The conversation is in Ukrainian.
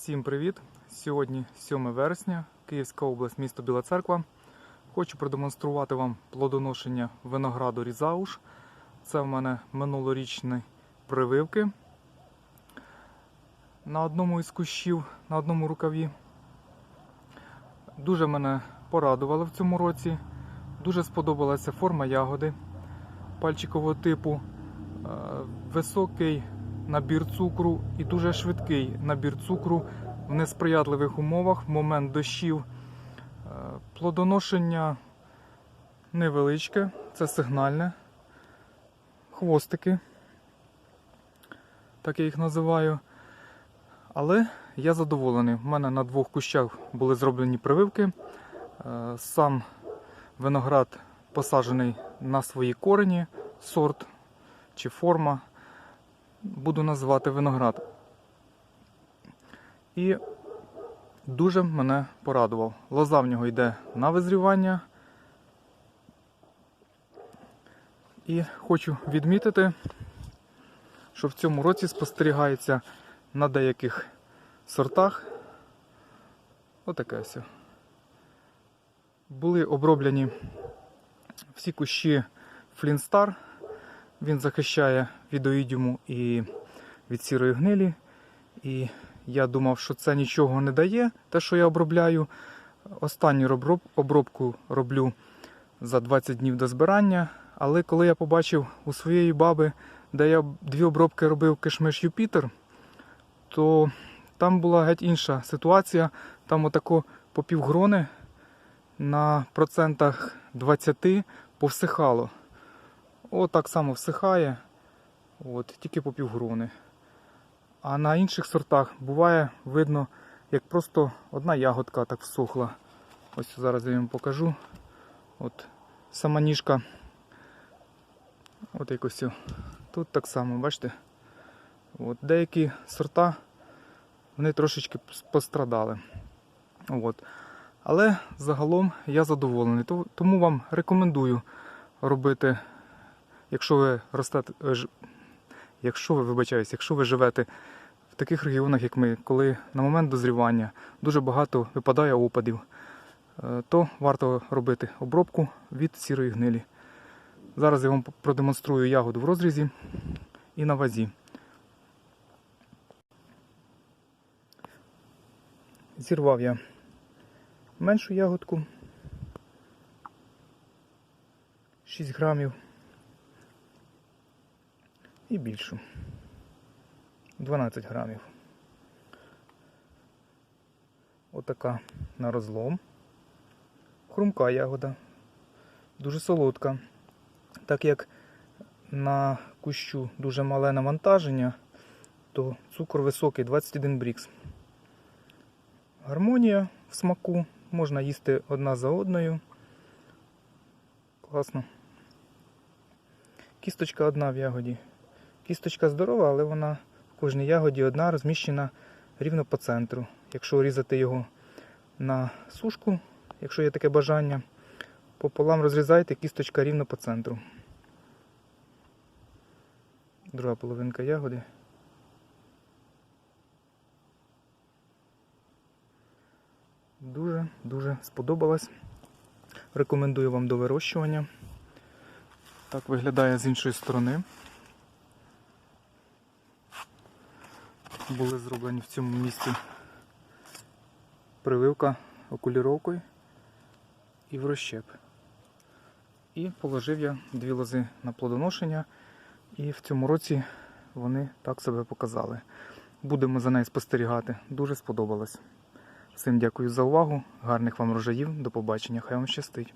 Всім привіт! Сьогодні 7 вересня, Київська область, місто Біла Церква. Хочу продемонструвати вам плодоношення винограду Різауш. Це в мене минулорічні прививки. На одному із кущів, на одному рукаві. Дуже мене порадувало в цьому році. Дуже сподобалася форма ягоди пальчикового типу, Е, високий набір цукру і дуже швидкий набір цукру в несприятливих умовах в момент дощів. Е, Плодоношення невеличке, це сигнальне. Хвостики, так я їх називаю. Але я задоволений. У мене на двох кущах були зроблені прививки. Е, Сам виноград посаджений на свої корені, сорт чи форма. Буду називати виноград. І дуже мене порадував. Лоза в нього йде на визрівання. І хочу відмітити, що в цьому році спостерігається на деяких сортах. Отаке ось. Були оброблені всі кущі Флінстар. Він захищає від оїдіуму і від сірої гнилі. І я думав, що це нічого не дає, те, що я обробляю. Останню обробку роблю за 20 днів до збирання. Але коли я побачив у своєї баби, де я дві обробки робив кишмиш Юпітер, то там була геть інша ситуація. Там отако по півгрони на процентах 20 повсихало. От так само всихає, от, тільки по півгрони. А на інших сортах буває видно, як просто одна ягодка так всохла. Ось зараз я вам покажу. От сама ніжка. От якось. Тут так само, бачите? От, деякі сорта вони трошечки пострадали. От. Але загалом я задоволений. Тому вам рекомендую робити якщо ви ростете, якщо ви вибачаюсь, якщо ви живете в таких регіонах, як ми, коли на момент дозрівання дуже багато випадає опадів, е, то варто робити обробку від сірої гнилі. Зараз я вам продемонструю ягоду в розрізі і на вазі. Зірвав я меншу ягодку 6 грамів і більшу 12 грамів. Отака на розлом. Хрумка ягода, дуже солодка. Так як на кущу дуже мале навантаження, то цукор високий 21 брікс. Гармонія в смаку, можна їсти одна за одною. Класно. Кісточка одна в ягоді. Кісточка здорова, але вона в кожній ягоді одна розміщена рівно по центру. Якщо різати його на сушку, якщо є таке бажання, пополам розрізайте, кісточка рівно по центру. Друга половинка ягоди. Дуже-дуже сподобалась. Рекомендую вам до вирощування. Так виглядає з іншої сторони. Були зроблені в цьому місці прививка окуліровкою і в розщеп. І положив я дві лози на плодоношення, і в цьому році вони так себе показали. Будемо за нею спостерігати. Дуже сподобалось. Всім дякую за увагу, гарних вам рожаїв, до побачення, хай вам щастить.